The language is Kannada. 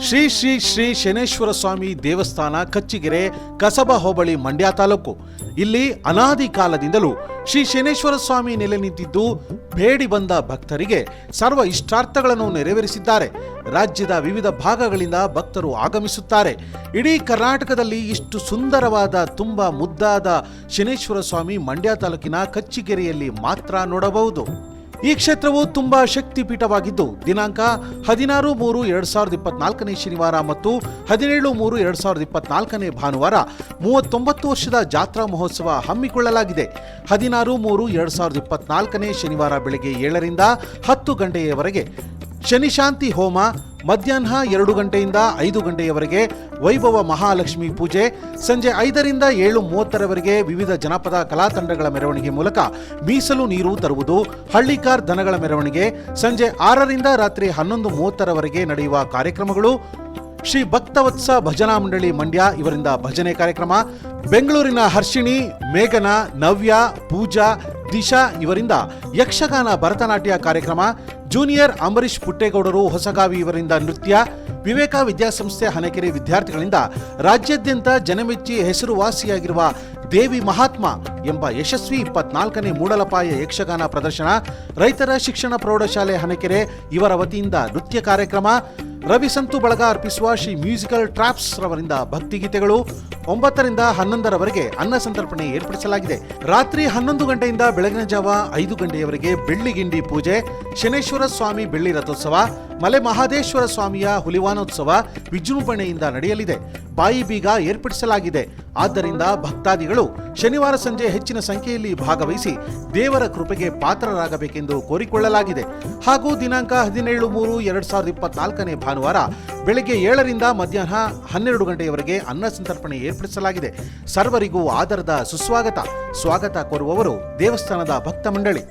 ಶ್ರೀ ಶ್ರೀ ಶ್ರೀ ಶನೇಶ್ವರ ಸ್ವಾಮಿ ದೇವಸ್ಥಾನ ಕಚ್ಚಿಗೆರೆ ಕಸಬಾ ಹೋಬಳಿ ಮಂಡ್ಯ ತಾಲೂಕು. ಇಲ್ಲಿ ಅನಾದಿ ಕಾಲದಿಂದಲೂ ಶ್ರೀ ಶನೇಶ್ವರ ಸ್ವಾಮಿ ನೆಲೆ ನಿಂತಿದ್ದು ಬೇಡಿ ಬಂದ ಭಕ್ತರಿಗೆ ಸರ್ವ ಇಷ್ಟಾರ್ಥಗಳನ್ನು ನೆರವೇರಿಸಿದ್ದಾರೆ. ರಾಜ್ಯದ ವಿವಿಧ ಭಾಗಗಳಿಂದ ಭಕ್ತರು ಆಗಮಿಸುತ್ತಾರೆ. ಇಡೀ ಕರ್ನಾಟಕದಲ್ಲಿ ಇಷ್ಟು ಸುಂದರವಾದ ತುಂಬ ಮುದ್ದಾದ ಶನೇಶ್ವರ ಸ್ವಾಮಿ ಮಂಡ್ಯ ತಾಲೂಕಿನ ಕಚ್ಚಿಗೆರೆಯಲ್ಲಿ ಮಾತ್ರ ನೋಡಬಹುದು. ಈ ಕ್ಷೇತ್ರವು ತುಂಬಾ ಶಕ್ತಿಪೀಠವಾಗಿದ್ದು, ದಿನಾಂಕ ಹದಿನಾರು ಮೂರು ಎರಡ್ ಸಾವಿರದ ಇಪ್ಪತ್ನಾಲ್ಕನೇ ಶನಿವಾರ ಮತ್ತು ಹದಿನೇಳು ಮೂರು ಎರಡ್ ಸಾವಿರದ ಇಪ್ಪತ್ನಾಲ್ಕನೇ ಭಾನುವಾರ ಮೂವತ್ತೊಂಬತ್ತು ವರ್ಷದ ಜಾತ್ರಾ ಮಹೋತ್ಸವ ಹಮ್ಮಿಕೊಳ್ಳಲಾಗಿದೆ. ಹದಿನಾರು ಮೂರು ಎರಡ್ ಸಾವಿರದ ಇಪ್ಪತ್ನಾಲ್ಕನೇ ಶನಿವಾರ ಬೆಳಗ್ಗೆ ಏಳರಿಂದ ಹತ್ತು ಗಂಟೆಯವರೆಗೆ ಶನಿಶಾಂತಿ ಹೋಮ ಮಧ್ಯಾಹ್ನ ಎರಡು ಗಂಟೆಯಿಂದ ಐದು ಗಂಟೆಯವರೆಗೆ ವೈಭವ ಮಹಾಲಕ್ಷ್ಮಿ ಪೂಜೆ. ಸಂಜೆ ಐದರಿಂದ ಏಳು ಮೂವತ್ತರವರೆಗೆ ವಿವಿಧ ಜನಪದ ಕಲಾತಂಡಗಳ ಮೆರವಣಿಗೆ ಮೂಲಕ ಮೀಸಲು ನೀರು ತರುವುದು ಹಳ್ಳಿಕಾರ್ ದನಗಳ ಮೆರವಣಿಗೆ. ಸಂಜೆ ಆರರಿಂದ ರಾತ್ರಿ ಹನ್ನೊಂದು ಮೂವತ್ತರವರೆಗೆ ನಡೆಯುವ ಕಾರ್ಯಕ್ರಮಗಳು. ಶ್ರೀ ಭಕ್ತವತ್ಸ ಭಜನಾ ಮಂಡಳಿ ಮಂಡ್ಯ ಇವರಿಂದ ಭಜನೆ ಕಾರ್ಯಕ್ರಮ. ಬೆಂಗಳೂರಿನ ಹರ್ಷಿಣಿ, ಮೇಘನ, ನವ್ಯ, ಪೂಜಾ ದಿಶಾ, ಇವರಿಂದ ಯಕ್ಷಗಾನ, ಭರತನಾಟ್ಯ ಕಾರ್ಯಕ್ರಮ, ಜೂನಿಯರ್ ಅಂಬರೀಶ್ ಪುಟ್ಟೇಗೌಡರು, ಹೊಸಗಾವಿ ಇವರಿಂದ ನೃತ್ಯ, ವಿವೇಕ ವಿದ್ಯಾಸಂಸ್ಥೆ ಹನಕೆರೆ ವಿದ್ಯಾರ್ಥಿಗಳಿಂದ ರಾಜ್ಯಾದ್ಯಂತ ಜನಮೆಚ್ಚಿ ಹೆಸರುವಾಸಿಯಾಗಿರುವ ದೇವಿ ಮಹಾತ್ಮ ಎಂಬ ಯಶಸ್ವಿ ಇಪ್ಪತ್ನಾಲ್ಕನೇ ಮೂಡಲಪಾಯ ಯಕ್ಷಗಾನ ಪ್ರದರ್ಶನ, ರೈತರ ಶಿಕ್ಷಣ ಪ್ರೌಢಶಾಲೆ ಹನಕೆರೆ ಇವರ ವತಿಯಿಂದ ನೃತ್ಯ ಕಾರ್ಯಕ್ರಮ ರವಿ ಸಂತು ಬಳಗ ಅರ್ಪಿಸುವ ಶ್ರೀ ಮ್ಯೂಸಿಕಲ್ ಟ್ರಾಪ್ಸ್ ರವರಿಂದ ಭಕ್ತಿಗೀತೆಗಳು ಒಂಬತ್ತರಿಂದ ಹನ್ನೊಂದರವರೆಗೆ ಅನ್ನ ಸಂತರ್ಪಣೆ ಏರ್ಪಡಿಸಲಾಗಿದೆ. ರಾತ್ರಿ ಹನ್ನೊಂದು ಗಂಟೆಯಿಂದ ಬೆಳಗಿನ ಜಾವ ಐದು ಗಂಟೆಯವರೆಗೆ ಬೆಳ್ಳಿಗಿಂಡಿ ಪೂಜೆ, ಶನೇಶ್ವರ ಸ್ವಾಮಿ ಬೆಳ್ಳಿ ರಥೋತ್ಸವ, ಮಲೆ ಮಹಾದೇಶ್ವರ ಸ್ವಾಮಿಯ ಹುಲಿವಾನೋತ್ಸವ ವಿಜೃಂಭಣೆಯಿಂದ ನಡೆಯಲಿದೆ. ಬಾಯಿ ಬೀಗ ಏರ್ಪಡಿಸಲಾಗಿದೆ. ಆದ್ದರಿಂದ ಭಕ್ತಾದಿಗಳು ಶನಿವಾರ ಸಂಜೆ ಹೆಚ್ಚಿನ ಸಂಖ್ಯೆಯಲ್ಲಿ ಭಾಗವಹಿಸಿ ದೇವರ ಕೃಪೆಗೆ ಪಾತ್ರರಾಗಬೇಕೆಂದು ಕೋರಿಕೊಳ್ಳಲಾಗಿದೆ. ಹಾಗೂ ದಿನಾಂಕ ಹದಿನೇಳು ಮೂರು ಎರಡ್ ಸಾವಿರದ ಇಪ್ಪತ್ನಾಲ್ಕನೇ ಭಾನುವಾರ ಬೆಳಗ್ಗೆ ಏಳರಿಂದ ಮಧ್ಯಾಹ್ನ ಹನ್ನೆರಡು ಗಂಟೆಯವರೆಗೆ ಅನ್ನ ಸಂತರ್ಪಣೆ ಏರ್ಪಡಿಸಲಾಗಿದೆ. ಸರ್ವರಿಗೂ ಆದರದ ಸುಸ್ವಾಗತ. ಸ್ವಾಗತ ಕೋರುವವರು ದೇವಸ್ಥಾನದ ಭಕ್ತ ಮಂಡಳಿ.